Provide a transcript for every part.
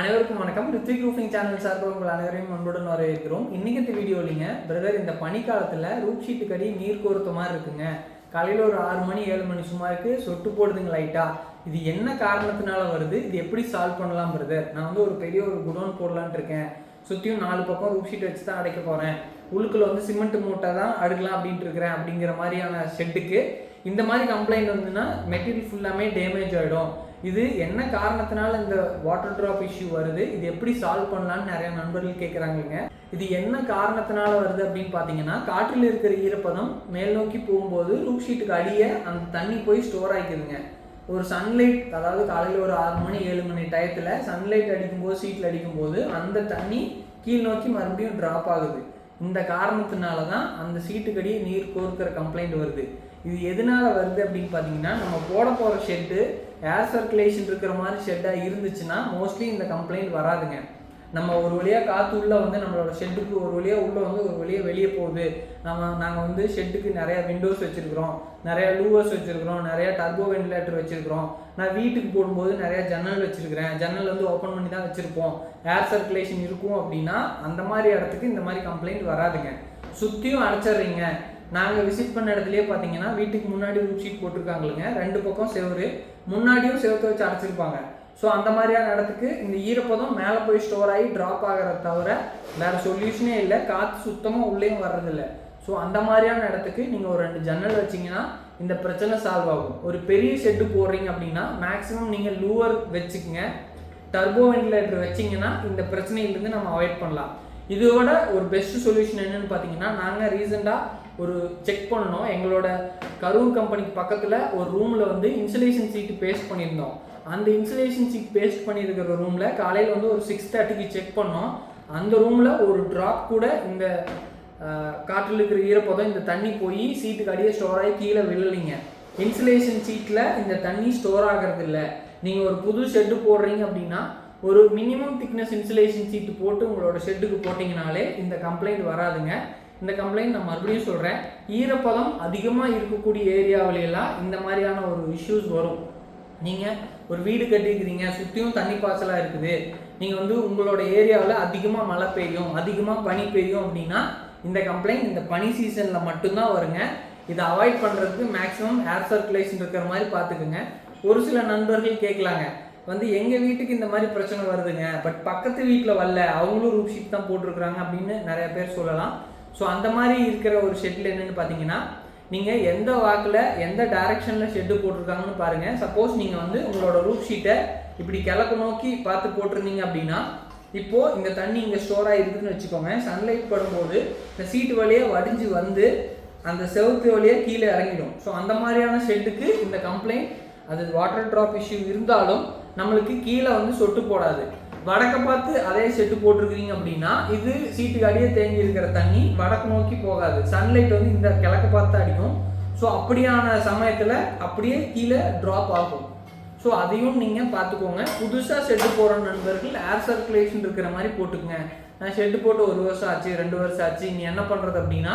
அனைவருக்கும் வணக்கம். Rithvik roofing channel சார்பில் உங்கள் அனைவரையும் அன்புடன் வரவேற்கிறோம். இன்னைக்கு இந்த இல்லைங்க. பிரதர் இந்த பனிக்காலத்தில் ரூப் ஷீட்டுக்கு அடி நீர் கோர்த்த மாதிரி இருக்குங்க. காலையில் ஒரு ஆறு மணி ஏழு மணி சும்மா இருக்கு. சொட்டு போடுதுங்க லைட்டா இது என்ன காரணத்தினால வருது? இது எப்படி சால்வ் பண்ணலாம் பிரதர் நான் வந்து ஒரு பெரிய ஒரு குடோன் போடலான்ட்டு இருக்கேன். சுற்றியும் நாலு பக்கம் ரூப் ஷீட் வச்சு தான் அடைக்க போகிறேன் உள்ளுக்குள்ள வந்து சிமெண்ட் மூட்டை தான் அடுக்கலாம் அப்படின்ட்டு இருக்கிறேன் அப்படிங்கிற மாதிரியான ஷெட்டுக்கு இந்த மாதிரி கம்ப்ளைண்ட் வந்துன்னா மெட்டீரியல் ஃபுல்லாமே டேமேஜ் ஆகிடும் இது என்ன காரணத்தினால இந்த வாட்டர் ட்ராப் இஷ்யூ வருது? இது எப்படி சால்வ் பண்ணலாம்னு நிறைய நண்பர்கள் கேட்குறாங்கங்க இது என்ன காரணத்தினால வருது அப்படின்னு பார்த்தீங்கன்னா காற்றில் இருக்கிற ஈரப்பதம் மேல் நோக்கி போகும்போது ரூப் ஷீட்டுக்கு அடியே அந்த தண்ணி போய் ஸ்டோர் ஆகிக்குதுங்க ஒரு சன்லைட் அதாவது காலையில் ஒரு ஆறு மணி ஏழு மணி டயத்தில் சன்லைட் அடிக்கும்போது சீட்டில் அடிக்கும்போது அந்த தண்ணி கீழ் நோக்கி மறுபடியும் ட்ராப் ஆகுது. இந்த காரணத்தினால தான் அந்த சீட்டுக்கடி நீர் கோர்க்கிற கம்ப்ளைண்ட் வருது. இது எதனால வருது அப்படின்னு பார்த்தீங்கன்னா நம்ம போட போகிற ஷெட்டு ஏர் சர்க்குலேஷன் இருக்கிற மாதிரி ஷெட்டாக இருந்துச்சுன்னா மோஸ்ட்லி இந்த கம்ப்ளைண்ட் வராதுங்க. நம்ம ஒரு வழியாக காற்று உள்ளே வந்து நம்மளோட ஷெட்டுக்கு ஒரு வழியாக உள்ளே வந்து ஒரு வழியாக வெளியே போகுது. நம்ம நாங்கள் வந்து ஷெட்டுக்கு நிறையா விண்டோஸ் வச்சுருக்கிறோம். நிறையா லூவர்ஸ் வச்சுருக்கிறோம். நிறையா டர்போ வென்டிலேட்டர் வச்சுருக்கிறோம். நான் வீட்டுக்கு போடும்போது நிறையா ஜன்னல் வச்சுருக்கிறேன். ஜன்னல் வந்து ஓப்பன் பண்ணி தான் வச்சுருப்போம். ஏர் சர்க்குலேஷன் இருக்கும் அப்படின்னா அந்த மாதிரி இடத்துக்கு இந்த மாதிரி கம்ப்ளைண்ட் வராதுங்க. சுற்றியும் அடைச்சிட்றீங்க. நாங்கள் விசிட் பண்ண இடத்துலயே பார்த்தீங்கன்னா வீட்டுக்கு முன்னாடி ரூட் ஷீட் போட்டிருக்காங்களுங்க ரெண்டு பக்கம் செவரு. முன்னாடியும் செவத்தை வச்சு அடைச்சிருப்பாங்க. ஸோ அந்த மாதிரியான இடத்துக்கு இந்த ஈரப்பதம் மேலே போய் ஸ்டோர் ஆகி ட்ராப் ஆகிறத தவிர வேறு சொல்யூஷனே இல்லை. காற்று சுத்தமாக உள்ளேயும் வர்றதில்லை. ஸோ அந்த மாதிரியான இடத்துக்கு நீங்கள் ஒரு ரெண்டு ஜன்னல் வச்சிங்கன்னா இந்த பிரச்சனை சால்வ் ஆகும். ஒரு பெரிய ஷெட்டு போடுறீங்க அப்படின்னா மேக்ஸிமம் நீங்கள் லூவர் வச்சுக்கோங்க. டர்போ வென்டிலேட்டர் வச்சிங்கன்னா இந்த பிரச்சனையிலேருந்து நம்ம அவாய்ட் பண்ணலாம். இதோட ஒரு பெஸ்ட் சொல்யூஷன் என்னன்னு பார்த்தீங்கன்னா நாங்கள் ரீசெண்டாக ஒரு செக் பண்ணோம் எங்களோட கரூர் கம்பெனிக்கு பக்கத்தில் ஒரு ரூமில் வந்து இன்சுலேஷன் சீட்டு பேஸ்ட் பண்ணியிருந்தோம். அந்த இன்சுலேஷன் சீட் பேஸ்ட் பண்ணியிருக்கிற ரூமில் காலையில் வந்து ஒரு சிக்ஸ் தேர்ட்டிக்கு செக் பண்ணோம். அந்த ரூமில் ஒரு ட்ராப் கூட இந்த காற்றில் இருக்கிற ஈரப்பதம் இந்த தண்ணி போய் சீட்டுக்கு அடியே ஸ்டோர் ஆகி கீழே விழலிங்க. இன்சுலேஷன் சீட்டில் இந்த தண்ணி ஸ்டோர் ஆகிறது இல்லை. நீங்கள் ஒரு புது ஷெட்டு போடுறீங்க அப்படின்னா ஒரு மினிமம் திக்னஸ் இன்சுலேஷன் சீட்டு போட்டு உங்களோட ஷெட்டுக்கு போட்டிங்கனாலே இந்த கம்ப்ளைண்ட் வராதுங்க. இந்த கம்ப்ளைண்ட் நான் மறுபடியும் சொல்கிறேன் ஈரப்பதம் அதிகமாக இருக்கக்கூடிய ஏரியாவிலெல்லாம் இந்த மாதிரியான ஒரு இஷ்யூஸ் வரும். நீங்கள் ஒரு வீடு கட்டிக்கிறீங்க சுற்றியும் தண்ணி பாய்ச்சலாக இருக்குது. நீங்கள் வந்து உங்களோட ஏரியாவில் அதிகமாக மழை பெய்யும் அதிகமாக பனி பெய்யும் அப்படின்னா இந்த கம்ப்ளைண்ட் இந்த பனி சீசனில் மட்டும்தான் வருங்க. இதை அவாய்ட் பண்ணுறதுக்கு மேக்ஸிமம் ஏர் சர்க்குலேஷன் இருக்கிற மாதிரி பார்த்துக்குங்க. ஒரு சில நண்பர்கள் கேட்கலாங்க. வந்து எங்கள் வீட்டுக்கு இந்த மாதிரி பிரச்சனை வருதுங்க? பட் பக்கத்து வீட்டில் வரல. அவங்களும் ரூப் ஷீட் தான் போட்டிருக்கிறாங்க அப்படின்னு நிறைய பேர் சொல்லலாம். ஸோ அந்த மாதிரி இருக்கிற ஒரு ஷெட்டில் என்னென்னு பார்த்தீங்கன்னா நீங்கள் எந்த வாக்கில் எந்த டைரக்ஷனில் ஷெட்டு போட்டிருக்காங்கன்னு பாருங்கள் சப்போஸ் நீங்கள் வந்து உங்களோட ரூப் ஷீட்டை இப்படி கிழக்கு நோக்கி பார்த்து போட்டிருந்தீங்க அப்படின்னா இப்போது இந்த தண்ணி இங்கே ஸ்டோர் ஆகிருக்குன்னு வச்சுக்கோங்க. சன்லைட் படும்போது இந்த சீட்டு வழியாக வடிஞ்சு வந்து அந்த செவுத்து வழியாக கீழே இறங்கிடும். ஸோ அந்த மாதிரியான ஷெட்டுக்கு இந்த கம்ப்ளைண்ட் அது வாட்டர் ட்ராப் இஷ்யூ இருந்தாலும் நம்மளுக்கு கீழே வந்து சொட்டு போடாது. வடக்க பார்த்து அதே செட்டு போட்டிருக்கிறீங்க அப்படின்னா இது சீட்டுக்கு அடியே தேங்கி இருக்கிற தண்ணி வடக்கு நோக்கி போகாது. சன்லைட் வந்து இந்த கிழக்க பார்த்து அடிக்கும். ஸோ அப்படியான சமயத்தில் அப்படியே கீழே ட்ராப் ஆகும். ஸோ அதையும் நீங்கள் பார்த்துக்கோங்க. புதுசாக ஷெட்டு போகிற நண்பர்கள் ஏர் சர்க்குலேஷன் இருக்கிற மாதிரி போட்டுக்கோங்க. நான் ஷெட்டு போட்டு ஒரு வருஷம் ஆச்சு ரெண்டு வருஷம் ஆச்சு. நீ என்ன பண்ணுறது அப்படின்னா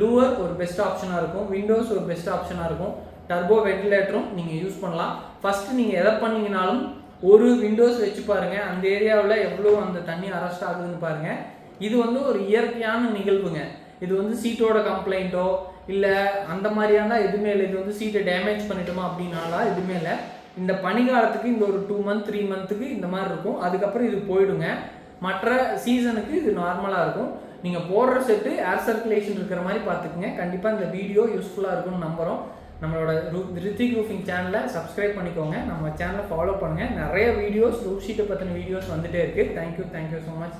லூவர் ஒரு பெஸ்ட் ஆப்ஷனாக இருக்கும். விண்டோஸ் ஒரு பெஸ்ட் ஆப்ஷனாக இருக்கும். டர்போ வென்டிலேட்டரும் நீங்கள் யூஸ் பண்ணலாம். ஃபஸ்ட்டு நீங்கள் எதை பண்ணீங்கனாலும் ஒரு விண்டோஸ் வச்சு பாருங்கள் அந்த ஏரியாவில் எவ்வளோ அந்த தண்ணி அரெஸ்ட் ஆகுதுன்னு பாருங்கள் இது வந்து ஒரு இயற்கையான நிகழ்வுங்க. இது வந்து சீட்டோட கம்ப்ளைண்ட்டோ இல்லை அந்த மாதிரியான எதுவுமே இல்லை. இது வந்து சீட்டை டேமேஜ் பண்ணிட்டோமா அப்படின்னாலாம் எதுவுமே இல்லை. இந்த பனிக்காலத்துக்கு இந்த ஒரு டூ மந்த் த்ரீ மந்த்துக்கு இந்த மாதிரி இருக்கும். அதுக்கப்புறம் இது போயிடுங்க. மற்ற சீசனுக்கு இது நார்மலாக இருக்கும். நீங்கள் போடுற செட்டு ஏர் சர்க்குலேஷன் இருக்கிற மாதிரி பார்த்துக்குங்க. கண்டிப்பாக இந்த வீடியோ யூஸ்ஃபுல்லாக இருக்கும்னு நம்புகிறோம் நம்மளோட ரூ ரித்திக் ரூஃபிங் சேனலை சப்ஸ்கிரைப் பண்ணிக்கோங்க. நம்ம சேனலை ஃபாலோ பண்ணுங்கள் நிறைய வீடியோஸ் ரூஃப் ஷீட்டை பற்றின வீடியோஸ் வந்துகிட்டே இருக்குது தேங்க்யூ தேங்க்யூ ஸோ மச்